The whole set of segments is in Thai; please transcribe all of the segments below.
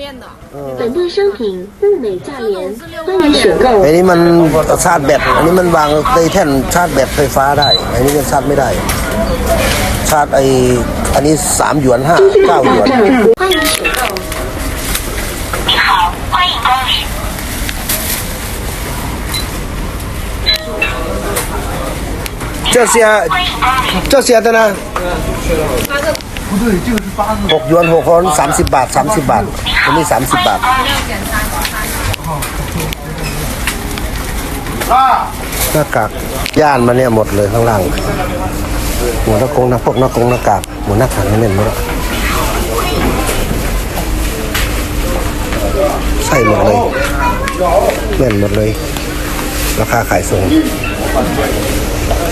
电的。本店商品物美价廉，欢迎选购。 อันนี้มันชาร์จแบต อันนี้มันวางในแท่นชาร์จแบตไฟฟ้าได้ อันนี้มันชาร์จไม่ได้ ชาร์จไออันนี้สามหยวนห้าเก้าหยวน 站服欢迎选购。你好，欢迎光临。这些欢迎光临。这些的呢？ หกยวนหกคนสามสิบบาทสามสิบบาทอันนี้สามสิบบาทหน้ากากย่านมาเนี่ยหมดเลยข้างล่างหมวหน้ากงน้าพวกหน้ากงหน้ากากหมวหน้ากากนี่เล่นหมดใส่หมดเลยเล่นหมดเลย ราคาขายส่ง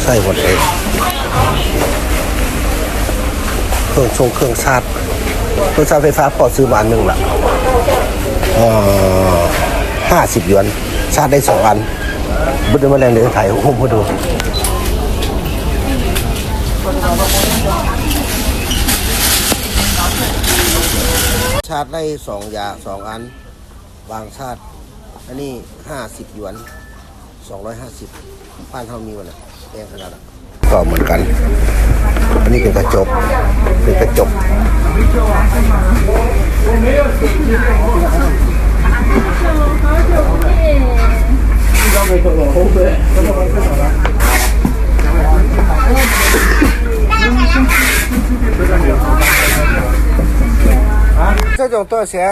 ใส่หมดเลย เครื่องชงเครื่องชาร์จเครื่องชาร์จไฟฟ้าพอซื้อมาอันหนึ่งละห้าสิบหยวน ชาร์จได้สองอันบุตรมาแรงเดี๋ยวถ่ายหุ้มให้ดูชาร์จได้สองอย่างสองอันวางชาร์จอันนี้ห้าสิบหยวนสองร้อยห้าสิบบ้านเท่านี้มันอะแพงขนาดนั้น ก็เหมือนกัน อันนี้เป็นกระจก เป็นกระจกเจ้าจงตัวเสีย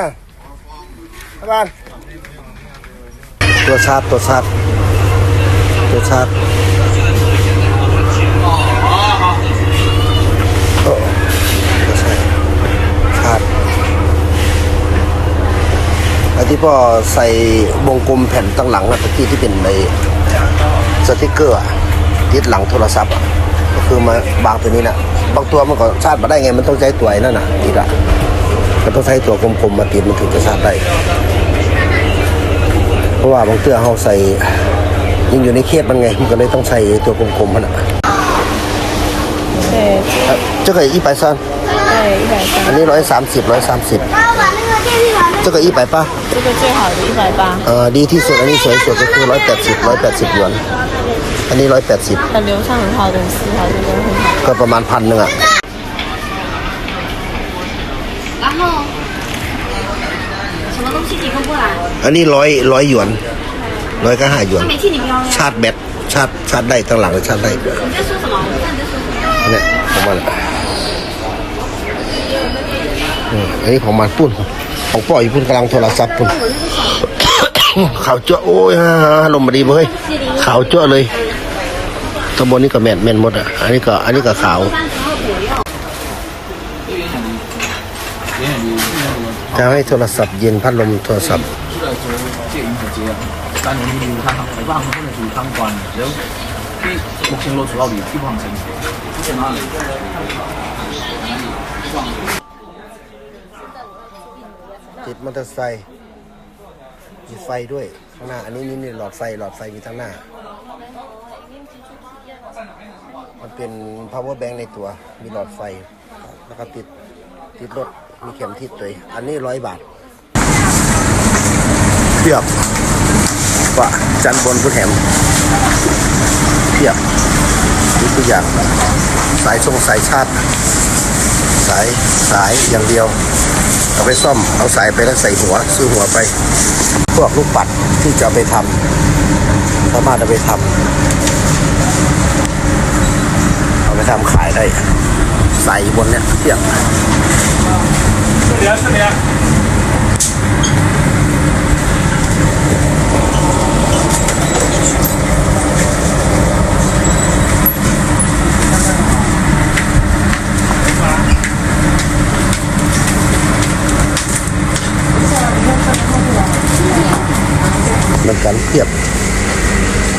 บ้านตัวชาร์จตัวชาร์จตัวชาร์จ อ้ที่พ่อใส่วงกลมแผ่นตั้งหลังอะกี้ที่เป็นในสติกเกอร์ติดหลังโทรศัพท์อะก็คือมาบางตัวนี้นะบางตัวมันก็ชาดมาได้ไงมันต้องใช้ตัวนั่นน่ะติดอะมัต้องใช้ตัวกลมๆมมาติดมันถึงจะชาดได้ เพราะว่าบางเตื้อเขาใส่ยิงอยู่ในเคดมันไงมันก็เลยต้องใส่ตัวกลมๆมันอะเจ้าเคยอีไปซันอันนี้ร้อยสามสิบร้อยสามสิบ 这个一百八，这个最好的一百八， เอ่อดีที่สุดอันนี้สวยสุดก็คือร้อยแปดสิบร้อยแปดสิบหยวน อันนี้ร้อยแปดสิบ 很流畅，很好的丝毫，这个很好。 ก็ประมาณพันหนึ่งอ่ะ 然后什么东西提供过来？ อันนี้ร้อยร้อยหยวนร้อยก็ห้าหยวน 煤气你不要了。 ชาร์จแบตชาร์จชาร์จได้ตั้งหลังเลยชาร์จได้ 你在说什么？我不知道你在说什么。 เนี่ยของมันอะอืมอันนี้ของมันปุ่น ของป่อยปุ่นกำลังโทรศัพท์ปุ่น ขาวเจ้าโอ้ยลมมาดีเว้ยขาวเจ้าเลยตำบลนี้ก็แม่นแม่นหมดอ่ะ อันนี้ก็อันนี้ก็ขาว จะให้โทรศัพท์เย็นพัดลมโทรศัพท์ 出来做即系影像节啊，但系你要睇下睇翻佢可能做贪惯，有啲目前攞住攞嚟基本上成之前可能 ติดมอเตอร์ไซค์มีไฟด้วยข้างหน้า อันนี้นี่นี่หลอดไฟหลอดไฟมีทั้งหน้า มันเป็น power bank ในตัว มีหลอดไฟ แล้วก็ติดติดรถมีเข็มทิศตัวอันนี้ร้อยบาทเทียบว่าจันบนผู้แถมเทียบนี่ตัวอย่างสายชงสายชาร์จสายสายอย่างเดียว เอาไปซ่อมเอาสายไปแล้วใส่หัวซื้อหัวไป พวกลูกปัดที่จะไปทำสามารถเอาไปทำเอาไปทำขายได้ ใส่บนเนี้ยเทียงเห มือนกันเทียบ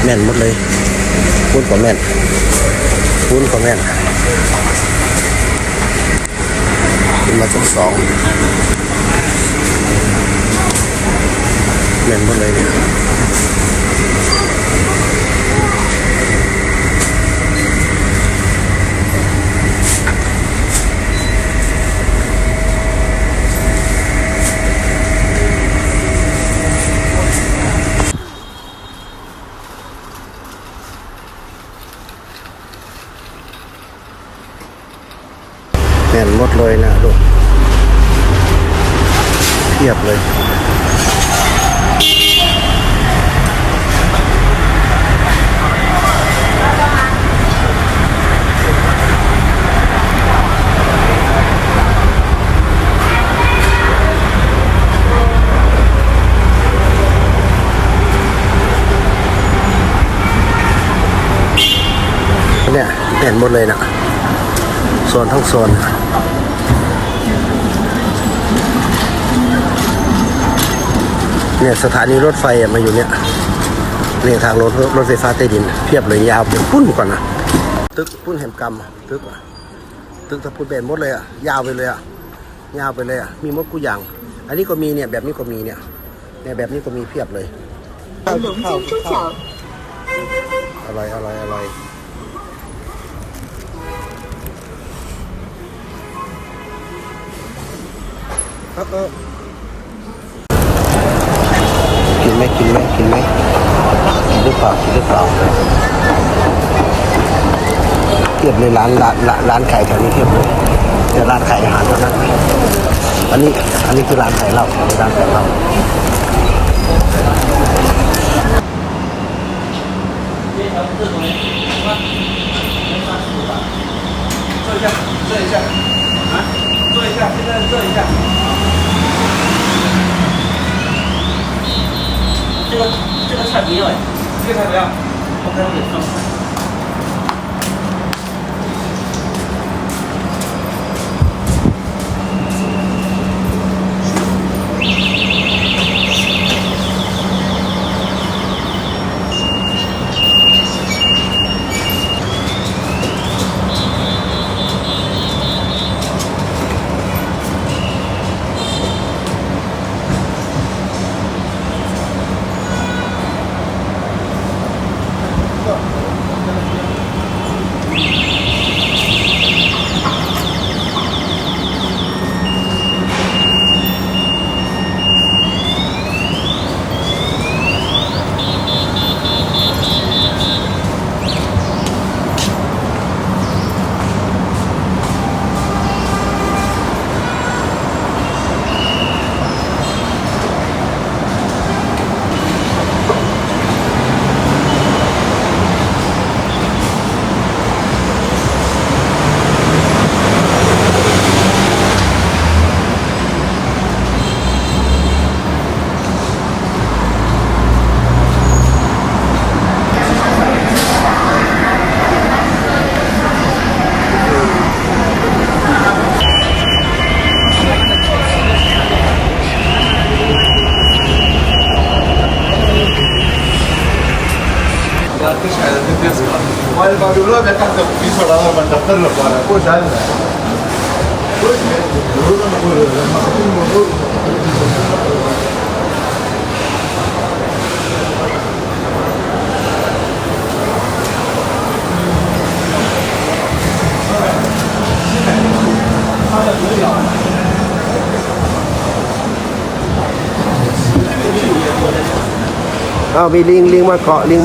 แม่นหมดเลยพูนกว่าแม่นพูนกว่าแม่นขึ้นมาจากสองแม่นหมดเลยเนี่ยเลยนะลูกเพียบเลย เนี่ยเหมดเลยนะโซนทั้งโซนเนี่ยสถานีรถไฟมาอยู่เนี่ยเรียทางรถรถไฟฟ้าใต้ดิน เพียบเลยยาวเป็นปุ้นก่อนนะตึกปุ้นแหมกรรมตึกตึกถ้าพูดเป็นหมดเลยอะยาวไปเลยอะยาวไปเลยอะมีมดกูอย่าง อันนี้ก็มีเนี่ยแบบนี้ก็มีเนี่ยเนี่ยแบบนี้ก็มีเพียบเลยอร่อยอร่อยอร่อย กินไหมกินไหมกินไหมกินหรือเปล่ากินหรือเปล่าเทียบในร้านร้านร้านขายแถวนี้เทียบเลยแต่ร้านขายอาหารเท่านั้นอันนี้อันนี้คือร้านขายเหล้าร้านขายเหล้า 这个菜不要哎，这个菜不要，我看我给送。 போட்டு ஆகுங்க Ờ, vì liên liên qua cọ liên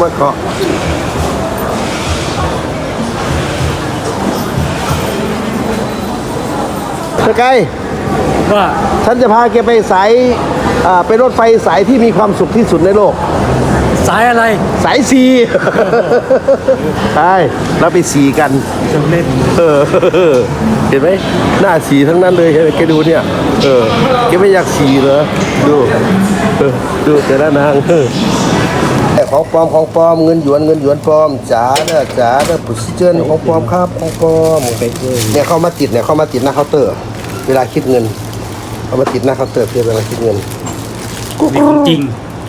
สกายว่าฉันจะพาแกไปสายอ่าไปรถไฟสายที่มีความสุขที่สุดในโลก สายอะไรสายสีใช่เราไปสีกัน จะเล่นเออเห็นไหมหน้าสีทั้งนั้นเลยเห็นไหมแกดูเนี่ย เออแกไม่อยากสีเหรอดูเออดูแต่ละนางเออแต่ของปลอมของปลอมเงินหยวนเงินหยวนปลอมจ๋าเด้อจ๋าเด้อปุสเจนของปลอมครับของปลอมเนี่ยเข้ามาติดเนี่ยเข้ามาติดหน้าเคาน์เตอร์ เวลาคิดเงินเข้ามาติดหน้าเคาน์เตอร์เพื่อเวลาคิดเงินนี่ของจริง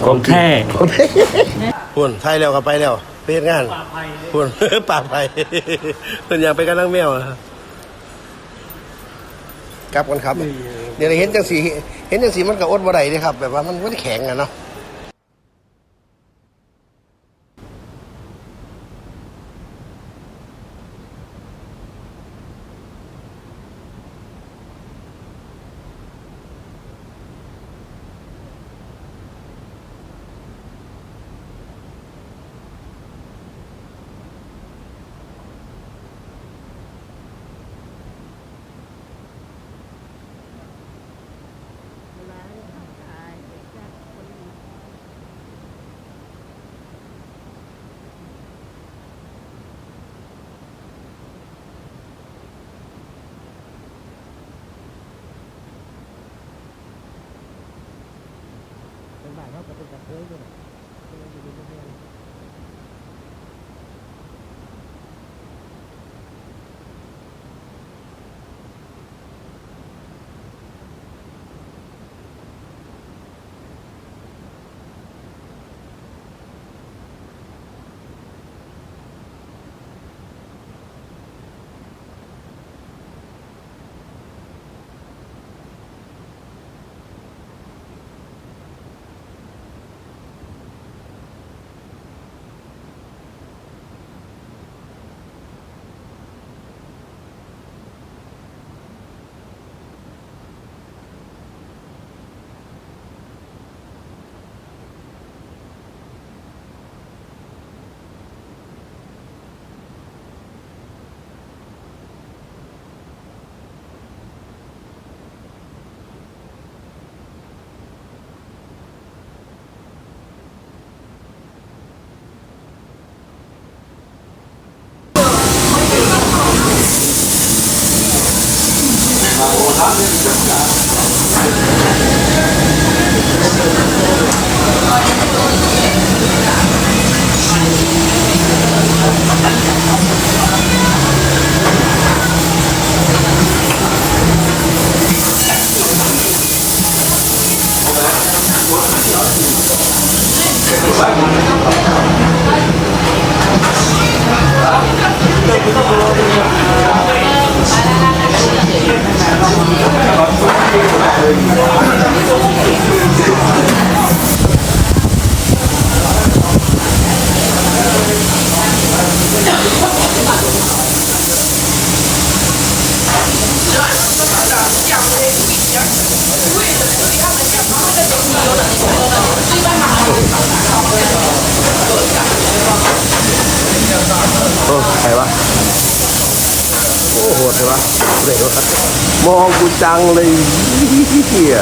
ของแท้พุ่นไทยแล้วก็ไปแล้วไปเฮ็ดงานพุ่นป่าไปเพิ่นอยากไปกันนั่งแมวนะกลับกันครับ เดี๋ยวเห็นจังสีเห็นจังสีมันก็อดบ่ได้เด้ครับ แบบว่ามันมันแข็งอะเนาะ ก็เป็น ก โอ้โหดเลยวะเด็กวะมองกูจังเลยเฮีย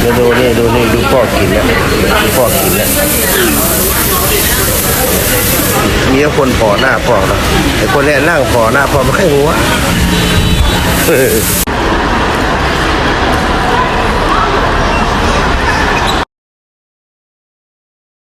เดี๋ยวดูนี่ดูนี่ดูพ่อกินแล้วดูพ่อกินแล้วมีแต่คนพอหน้าพ่อนะไอ้คนเนี้นั่งพอหน้าพ่อไม่ค่อยหัว